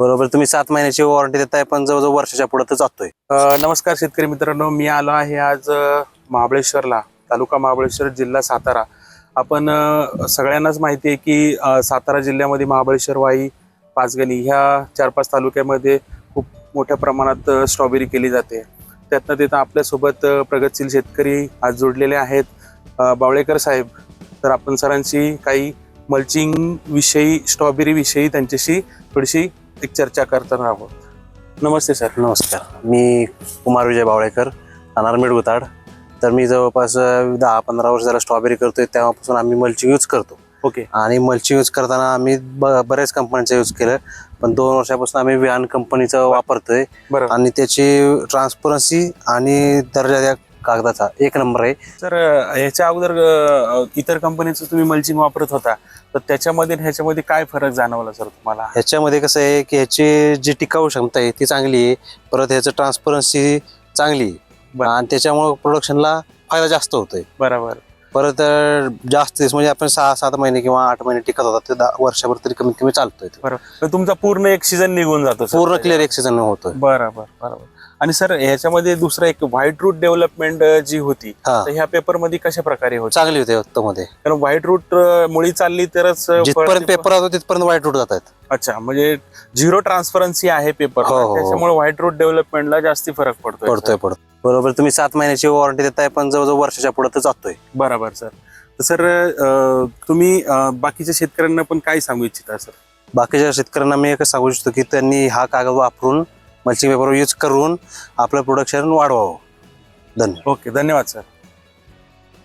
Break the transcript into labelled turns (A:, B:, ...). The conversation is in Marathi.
A: बरोबर तुम्ही सात महिन्याची वॉरंटी देताय पण जवळजवळ वर्षाच्या पुढे तर जातोय.
B: अ, नमस्कार शेतकरी मित्रांनो मी आलो आहे आज अ, महाबळेश्वरला तालुका महाबळेश्वर जिल्हा सातारा. आपण अ, सगळ्यांनाच माहिती आहे की अ, सातारा जिल्ह्यामध्ये महाबळेश्वर वाई पाचगणी ह्या चार पाच तालुक्यामध्ये खूप मोठ्या प्रमाणात अ, स्ट्रॉबेरी केली जाते. त्यातनं तिथं आपल्यासोबत अ, प्रगतशील शेतकरी आज जोडलेले आहेत. अ, बावळेकर साहेब तर आपण सरांशी काही मल्चिंग विषयी स्ट्रॉबेरी विषयी त्यांच्याशी थोडीशी एक चर्चा करताना आहोत. नमस्ते सर.
A: नमस्कार. मी कुमार विजय बावळेकर राहणार मिडगुताड तर मी जवळपास दहा पंधरा वर्ष झाला स्ट्रॉबेरी करतोय. तेव्हापासून आम्ही मल्चिंग यूज करतो.
B: ओके.
A: आणि मल्चिंग यूज करताना आम्ही ब- बऱ्याच कंपन्यांचं यूज केलं. पण दोन वर्षापासून आम्ही विहान कंपनीचं वापरतोय. आणि त्याची ट्रान्सपरन्सी आणि दर्जा त्या कागदाचा. एक नंबर आहे.
B: सर ह्याच्या अगोदर अ, इतर कंपनीचं तुम्ही मल्चिंग वापरत होता. तर त्याच्यामध्ये आणि ह्याच्यामध्ये काय फरक जाणवला सर तुम्हाला?
A: ह्याच्यामध्ये कसं आहे की ह्याची जी टिकाऊ क्षमता आहे ती चांगली आहे. परत ह्याचं ट्रान्सपरन्सी चांगली आहे.
B: बरं.
A: आणि त्याच्यामुळे प्रोडक्शनला फायदा जास्त होतोय.
B: बरोबर.
A: परत जास्त दिवस म्हणजे आपण सहा सात महिने किंवा आठ महिने टिकत होता ते दहा- वर्षभर तरी कमीत कमी चालतोय ते.
B: बरोबर. तर तुमचा पूर्ण एक सीझन निघून जातो.
A: पूर्ण क्लिअर एक सीझन होतोय.
B: बरोबर बरोबर. आणि सर ह्याच्यामध्ये दुसरं एक व्हाईट रूट डेव्हलपमेंट जी होती
A: हा.
B: तर ह्या पेपरमध्ये कशा प्रकारे होती?
A: चांगली होते मध्ये
B: कारण व्हाईट रूट मुळी चालली तरच अ,
A: जिथपर्यंत
B: फळ-
A: पेपर होतो तिथपर्यंत वाईट रूट जात आहेत
B: अच्छा म्हणजे झिरो ट्रान्सफरन्सी आहे पेपर
A: हो, हो, हो.
B: त्याच्यामुळे व्हाईट रूट डेव्हलपमेंटला जास्ती फरक पडतोय.
A: पडतोय पडतोय. बरोबर तुम्ही सात महिन्याची वॉरंटी देताय पण जवळजवळ वर्षाच्या पुढे तर जातोय.
B: बरोबर सर. तर सर अ, तुम्ही अ, बाकीच्या शेतकऱ्यांना पण काय सांगू इच्छिता सर?
A: बाकीच्या शेतकऱ्यांना मी एकच सांगू इच्छितो की त्यांनी हा कागद वापरून मल्चिंग पेपर यूज करून आपलं प्रोडक्शन वाढवावं. धन्यवाद.
B: ओके धन्यवाद सर.